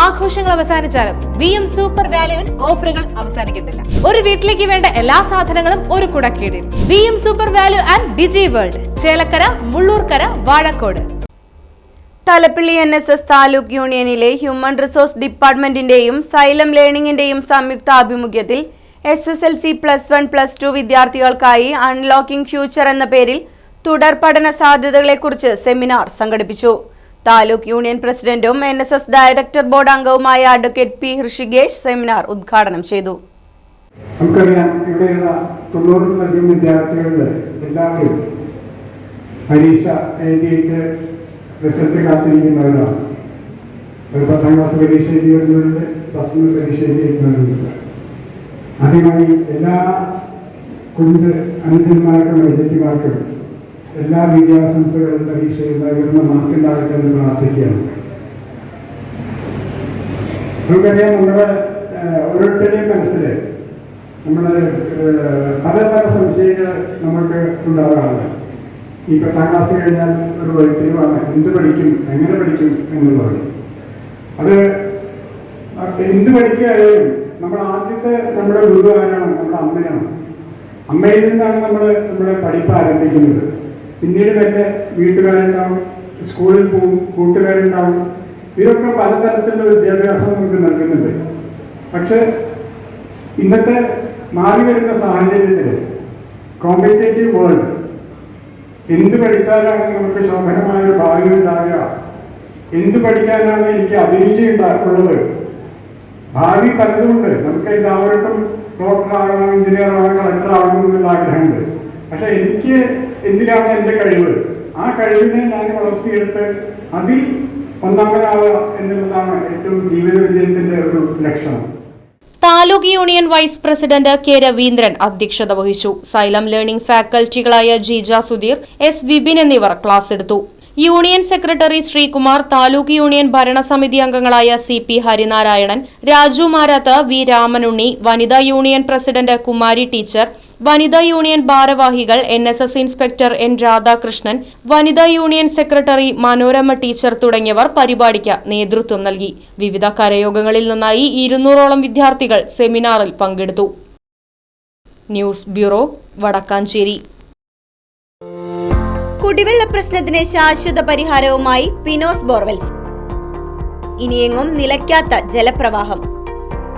ആഘോഷങ്ങൾ അവസാനിച്ചാലും V M super വാല്യുവിൽ ഓഫറുകൾ അവസാനിക്കുന്നില്ല ഒരു വീട്ടിലേക്ക് വേണ്ട എല്ലാ സാധനങ്ങളും ഒരു കുടക്കീടിൽ. V M super value and Digi World Chelakkara Mullurkara Vazhakkode. Talappilly N S S taluk യൂണിയനിലെ human resource ഡിപ്പാർട്ട്മെന്റിന്റെയും സൈലം ലേണിംഗിന്റെയും സംയുക്ത ആഭിമുഖ്യത്തിൽ S S L C plus one plus two വിദ്യാർത്ഥികൾക്കായി അൺലോക്കിംഗ് ഫ്യൂച്ചർ എന്ന പേരിൽ തുടർ പഠന സാധ്യതകളെക്കുറിച്ച് സെമിനാർ സംഘടിപ്പിച്ചു. താലൂക്ക് യൂണിയൻ പ്രസിഡന്റും N S S director board അംഗവുമായ അഡ്വക്കേറ്റ് പി ഹൃഷികേഷ് സെമിനാർ ഉദ്ഘാടനം ചെയ്തു. നമുക്കറിയാം ഇവിടെയുള്ള തൊണ്ണൂറിലധികം വിദ്യാർത്ഥികളിൽ എല്ലാവരും പരീക്ഷ എഴുതിയിട്ട് റിസൾട്ട് കാത്തിരിക്കുന്നവരാണ്. ഒരു പത്താം ക്ലാസ് പരീക്ഷ എഴുതിയിരുന്നവരുണ്ട് പ്ലസ് പരീക്ഷ എഴുതിയിരുന്നവരുണ്ട് ആദ്യമായി എല്ലാ കുഞ്ച് അനുജന്മാർക്കും അനുജത്തിമാർക്കും എല്ലാ വിദ്യാസംസ്ഥകളും പരീക്ഷയിൽ ഉയർന്ന മാർക്കുണ്ടാകട്ടെ എന്ന് പ്രാർത്ഥിക്കുകയാണ്. നമുക്കറിയാം നമ്മുടെ ഓരോരുത്തരുടെയും മനസ്സിൽ നമ്മൾ പല പല സംശയങ്ങൾ നമുക്ക് ഉണ്ടാകാറുണ്ട്. ഈ പത്താം ക്ലാസ് കഴിഞ്ഞാൽ ഒരു വഴിത്തിരിവാണ് എന്ത് പഠിക്കും എങ്ങനെ പഠിക്കും എന്നുള്ളത് അത് എന്ത് പഠിക്കുകയായാലും നമ്മൾ ആദ്യത്തെ നമ്മുടെ ഗുരു ആരാണ്? നമ്മുടെ അമ്മയാണ്. അമ്മയിൽ നിന്നാണ് നമ്മൾ നമ്മുടെ പഠിപ്പ് ആരംഭിക്കുന്നത്. പിന്നീട് തന്നെ വീട്ടുകാരുണ്ടാവും സ്കൂളിൽ പോവും കൂട്ടുകാരുണ്ടാവും. ഇതൊക്കെ പലതരത്തിലുള്ള വിദ്യാഭ്യാസം നമുക്ക് നൽകുന്നുണ്ട്. പക്ഷെ ഇന്നത്തെ മാറി വരുന്ന സാഹചര്യത്തിൽ കോമ്പറ്റേറ്റീവ് വേൾഡ് എന്ത് പഠിച്ചാലാണ് നമുക്ക് ശോഭനമായ ഒരു ഭാവി ഉണ്ടാകുക? എന്ത് പഠിക്കാനാണ് എനിക്ക് അഭിരുചി ഉണ്ടാക്കുള്ളത് ഭാവി പലതുമുണ്ട് നമുക്ക് എല്ലാവർക്കും ഡോക്ടർ ആകണം എഞ്ചിനീയർ ആകണം കളക്ടർ ആകണം എന്നുള്ള ആഗ്രഹമുണ്ട്. പക്ഷെ എനിക്ക് എന്തിനാണ് എന്റെ കഴിവ്? ആ കഴിവിനെ ഞാൻ വളർത്തിയെടുത്ത് അതിൽ ഒന്നാമനാവുക എന്നുള്ളതാണ് ഏറ്റവും ജീവിത വിജയത്തിന്റെ ഒരു ലക്ഷണം taluk union vice president K Raveendran അധ്യക്ഷത വഹിച്ചു. സൈലം ലേണിംഗ് ഫാക്കൽറ്റികളായ ജീജ സുധീർ എസ് വിപിൻ എന്നിവർ ക്ലാസ് എടുത്തു. Union secretary Sreekumar taluk union ഭരണസമിതി അംഗങ്ങളായ C P Harinarayanan Raju Marath V Ramanunni വനിതാ യൂണിയൻ പ്രസിഡന്റ് കുമാരി ടീച്ചർ വനിതാ യൂണിയൻ ഭാരവാഹികൾ N S S inspector N Radhakrishnan വനിതാ യൂണിയൻ സെക്രട്ടറി മനോരമ ടീച്ചർ തുടങ്ങിയവർ പരിപാടിക്ക് നേതൃത്വം നൽകി. വിവിധ കരയോഗങ്ങളിൽ നിന്നായി ഇരുന്നൂറോളം വിദ്യാർത്ഥികൾ സെമിനാറിൽ പങ്കെടുത്തു. News bureau Vadakkanchery. കുടിവെള്ള പ്രശ്നത്തിന് ശാശ്വത പരിഹാരവുമായി പിനോസ് ബോർവെൽസ്. ഇനിയെങ്ങും നിലയ്ക്കാത്ത ജലപ്രവാഹം.